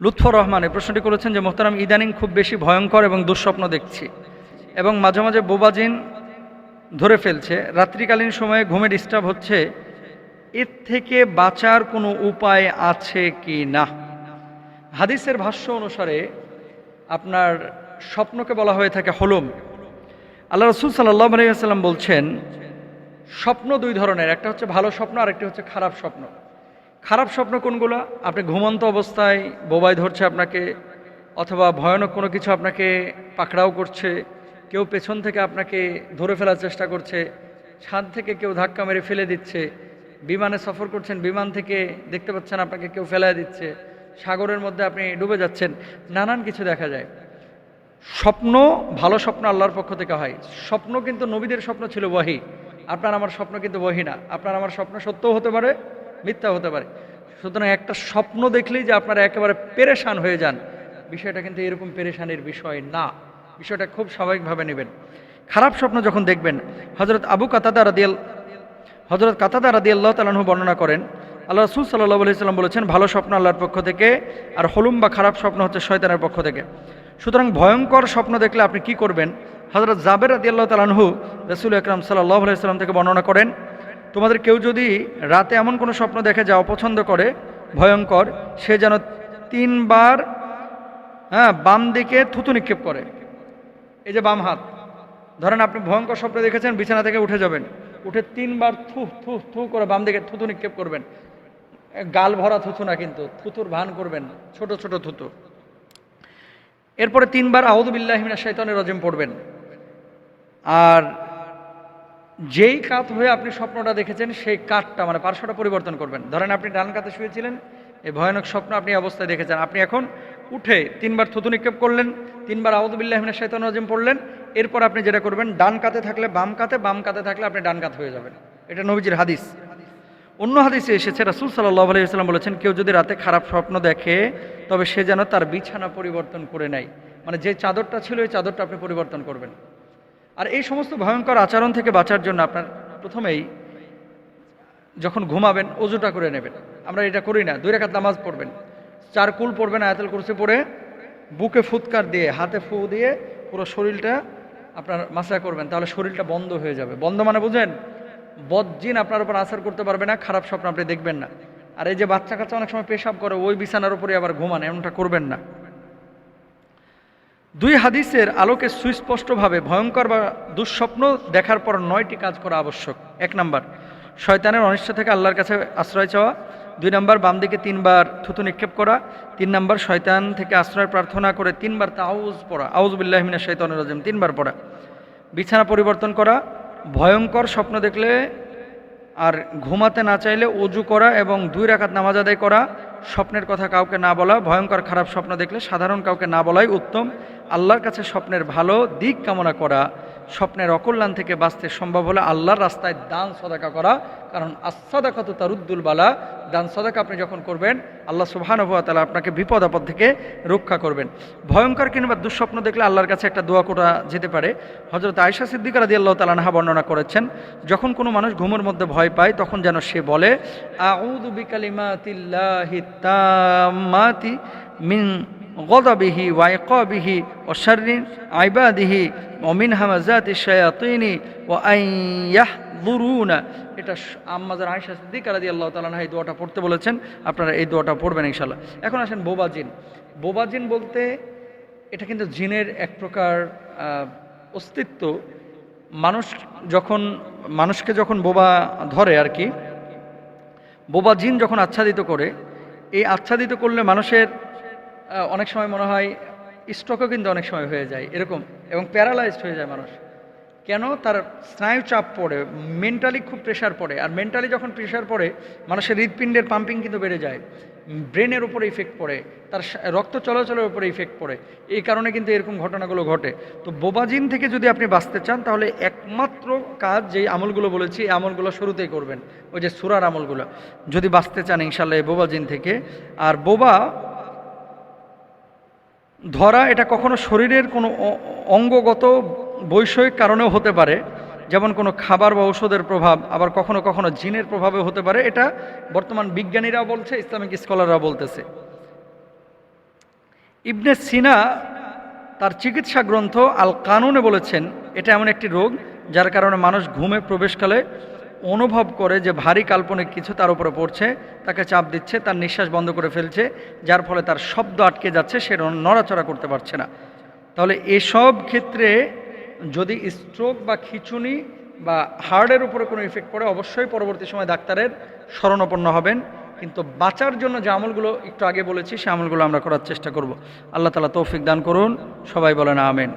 লুৎফর রহমান এই প্রশ্নটি করেছেন যে, মোহতারাম, ইদানিং খুব বেশি ভয়ঙ্কর এবং দুঃস্বপ্ন দেখছি এবং মাঝে মাঝে বোবাজিন ধরে ফেলছে। রাত্রিকালীন সময়ে ঘুমে ডিস্টার্ব হচ্ছে। এর থেকে বাঁচার কোনো উপায় আছে কি না? হাদিসের ভাষ্য অনুসারে আপনার স্বপ্নকে বলা হয়ে থাকে হলম। আল্লাহ রসুল সাল্লাহ আলাইসাল্লাম বলছেন, স্বপ্ন দুই ধরনের, একটা হচ্ছে ভালো স্বপ্ন আর একটি হচ্ছে খারাপ স্বপ্ন। খারাপ স্বপ্ন কোনগুলো? আপনি ঘুমন্ত অবস্থায় বোবাই ধরছে আপনাকে, অথবা ভয়ানক কোনো কিছু আপনাকে পাকড়াও করছে, কেউ পেছন থেকে আপনাকে ধরে ফেলার চেষ্টা করছে, ছাদ থেকে কেউ ধাক্কা মেরে ফেলে দিচ্ছে, বিমানে সফর করছেন, বিমান থেকে দেখতে পাচ্ছেন আপনাকে কেউ ফেলায় দিচ্ছে, সাগরের মধ্যে আপনি ডুবে যাচ্ছেন, নানান কিছু দেখা যায়। স্বপ্ন ভালো স্বপ্ন আল্লাহর পক্ষ থেকে হয়। স্বপ্ন কিন্তু নবীদের স্বপ্ন ছিল বহি আপনার আমার স্বপ্ন কিন্তু বহি না। আপনার আমার স্বপ্ন সত্যও হতে পারে মিথ্যা হতে পারে। সুতরাং একটা স্বপ্ন দেখলেই যে আপনারা একেবারে পেরেশান হয়ে যান, বিষয়টা কিন্তু এরকম পেরেশানির বিষয় না। বিষয়টা খুব স্বাভাবিকভাবে নেবেন। খারাপ স্বপ্ন যখন দেখবেন হজরত আবু কাতাদা রাদিয়াল হজরত কাতাদা রাদি আল্লাহ তালাহু বর্ণনা করেন, আল্লাহ রসুল সাল্লাহ আলাইসাল্লাম বলেছেন, ভালো স্বপ্ন আল্লাহর পক্ষ থেকে আর হলুম বা খারাপ স্বপ্ন হচ্ছে শয়তানের পক্ষ থেকে। সুতরাং ভয়ঙ্কর স্বপ্ন দেখলে আপনি কি করবেন? হজরত জাবের রাদি আল্লাহ তালাহু রসুল আকরাম সাল্লাহ আলাইসাল্লাম থেকে বর্ণনা করেন তোমাদের কেউ যদি রাতে এমন কোনো স্বপ্ন দেখে যা অপছন্দ করে, ভয়ঙ্কর, সে যেন তিনবার হ্যাঁ বাম দিকে থুতু নিক্ষেপ করে। এই যে বাম হাত। ধরেন আপনি ভয়ঙ্কর স্বপ্ন দেখেছেন, বিছানা থেকে উঠে যাবেন। উঠে তিনবার থু থু থু করে বাম দিকে থুতু নিক্ষেপ করবেন। গাল ভরা থুতু না কিন্তু, থুতুর ভান করবেন, ছোট ছোট থুতু। এরপরে তিনবার আউদুবিল্লাহমিনা শৈতানের রজিম পড়বেন। আর যেই কাত হয়ে আপনি স্বপ্নটা দেখেছেন, সেই কাঠটা মানে পার্শ্বটা পরিবর্তন করবেন। ধরেন আপনি ডান কাতে শুয়েছিলেন, এই ভয়ানক স্বপ্ন আপনি অবস্থায় দেখেছেন। আপনি এখন উঠে তিনবার থুতু নিক্ষেপ করলেন, তিনবার আউদুবিল্লাহমিনা শৈতান রজিম পড়লেন, এরপর আপনি যেটা করবেন, ডান কাতে থাকলে বাম কাতে বাম কাতে থাকলে আপনি ডান কাত হয়ে যাবেন। এটা নবীজির হাদিস। অন্য হাদিসে এসেছে, রাসুল সাল্লাহ আলাইসাল্লাম বলেছেন, কেউ যদি রাতে খারাপ স্বপ্ন দেখে, তবে সে যেন তার বিছানা পরিবর্তন করে নেয়। মানে যে চাদরটা ছিল ওই চাদরটা আপনি পরিবর্তন করবেন। আর এই সমস্ত ভয়ঙ্কর আচরণ থেকে বাঁচার জন্য আপনার প্রথমেই যখন ঘুমাবেন, অজুটা করে নেবেন। আমরা এটা করি না। দুই রেখাত নামাজ পড়বেন। চার কুল পড়বেন আয়াতুল কুরসি পড়ে, বুকে ফুৎকার দিয়ে, হাতে ফু দিয়ে পুরো শরীরটা আপনার মাসা করবেন। তাহলে শরীরটা বন্ধ হয়ে যাবে। বন্ধ মানে বুঝেন, বদজিন আপনার উপর আসার করতে পারবে না, খারাপ স্বপ্ন আপনি দেখবেন না। আর এই যে বাচ্চা কাচ্চা অনেক সময় পেশাব করে, ওই বিছানার উপরে আবার ঘুমান, এমনটা করবেন না। দুই হাদিসের আলোকে সুস্পষ্টভাবে ভয়ঙ্কর বা দুঃস্বপ্ন দেখার পর নয়টি কাজ করা আবশ্যক। এক নাম্বার, শয়তানের অনিষ্ট থেকে আল্লাহর কাছে আশ্রয় চাওয়া। দুই নম্বর বাম দিকে তিনবার থুতু নিক্ষেপ করা। তিন নম্বর, শয়তান থেকে আশ্রয় প্রার্থনা করে তিনবার তাউজ পড়া। আউজবিল্লাহমিনা শৈতানুর রাজিম, তিনবার পড়া। বিছানা পরিবর্তন করা। ভয়ঙ্কর স্বপ্ন দেখলে আর ঘুমাতে না চাইলে অজু করা এবং দুই রাখাত নামাজ আদায় করা। স্বপ্নের কথা কাউকে না বলা, ভয়ঙ্কর খারাপ স্বপ্ন দেখলে সাধারণ কাউকে না বলাই উত্তম। আল্লাহর কাছে স্বপ্নের ভালো দিক কামনা করা, স্বপ্নের অকল্যাণ থেকে বাঁচতে সম্ভব হলে আল্লাহর রাস্তায় দান, সদাকা করা কারণ আসাদাকাত তারুদ্দুল বালা, দান সদাকা আপনি যখন করবেন, আল্লাহ সুবাহানুভা তালা আপনাকে বিপদ আপদ থেকে রক্ষা করবেন। ভয়ঙ্কর কিংবা দুঃস্বপ্ন দেখলে আল্লাহর কাছে একটা দোয়া করা যেতে পারে। হজরত আয়সা সিদ্দিকার রাদি আল্লাহ তালানহা বর্ণনা করেছেন, যখন কোনো মানুষ ঘুমের মধ্যে ভয় পায়, তখন যেন সে বলে আউদু বিকালিমাতিল্লাহি তাম্মাতি মিন গদাবিহি ওয়াইকাবিহি ও শারিন আইবাদিহি অমিন হামাজাতি ও আইয়াহ দুরুনা এটা আম্মাজার আয়সা সিদ্দিকা রাদি আল্লাহ তালা এই দোয়াটা পড়তে বলেছেন। আপনারা এই দোয়াটা পড়বেন ইনশাল্লাহ এখন আসেন বোবাজিন। বোবাজিন বলতে এটা কিন্তু জিনের এক প্রকার অস্তিত্ব। মানুষ যখন, মানুষকে যখন বোবা ধরে আর কি বোবা জিন যখন আচ্ছাদিত করে, এই আচ্ছাদিত করলে মানুষের অনেক সময় মনে হয় স্ট্রোকও কিন্তু অনেক সময় হয়ে যায়, এরকম, এবং প্যারালাইজড হয়ে যায় মানুষ। কেন তার স্নায়ু চাপ পড়ে মেন্টালি খুব প্রেশার পড়ে। আর মেন্টালি যখন প্রেশার পড়ে, মানুষের হৃদপিণ্ডের পাম্পিং কিন্তু বেড়ে যায়। ব্রেনের উপরে ইফেক্ট পড়ে, তার রক্ত চলাচলের উপরে ইফেক্ট পড়ে। এই কারণে কিন্তু এরকম ঘটনাগুলো ঘটে। তো বোবাজিন থেকে যদি আপনি বাঁচতে চান, তাহলে একমাত্র কাজ যেই আমলগুলো বলেছি, এই আমলগুলো শুরুতেই করবেন। ওই যে সুরার আমলগুলো। যদি বাঁচতে চান ইনশাল্লাহ এই বোবাজিন থেকে। আর বোবা, ধরা এটা কখনো শরীরের কোনো অঙ্গগত বৈষয়িক কারণেও হতে পারে, যেমন কোনো খাবার বা ঔষধের প্রভাব, আবার কখনো কখনো জিনের প্রভাবে হতে পারে। এটা বর্তমান বিজ্ঞানীরাও বলছে, ইসলামিক স্কলাররাও বলতেছে। ইবনে সিনা তার চিকিৎসা গ্রন্থ আল কানুনে বলেছেন, এটা এমন একটি রোগ যার কারণে মানুষ ঘুমে প্রবেশকালে অনুভব করে যে ভারী কাল্পনিক কিছু তার উপরে পড়ছে, তাকে চাপ দিচ্ছে, তার নিঃশ্বাস বন্ধ করে ফেলছে, যার ফলে তার শব্দ আটকে যাচ্ছে, সে নড়াচড়া করতে পারছে না। তাহলে এসব ক্ষেত্রে যদি স্ট্রোক বা খিচুনি বা হার্টের উপরে কোনো ইফেক্ট পড়ে, অবশ্যই পরবর্তী সময় ডাক্তারের শরণাপন্ন হবেন। কিন্তু বাঁচার জন্য যে আমলগুলো একটু আগে বলেছি, সে আমলগুলো আমরা করার চেষ্টা করব। আল্লাহ তালা তৌফিক দান করুন। সবাই বলেন আমেন।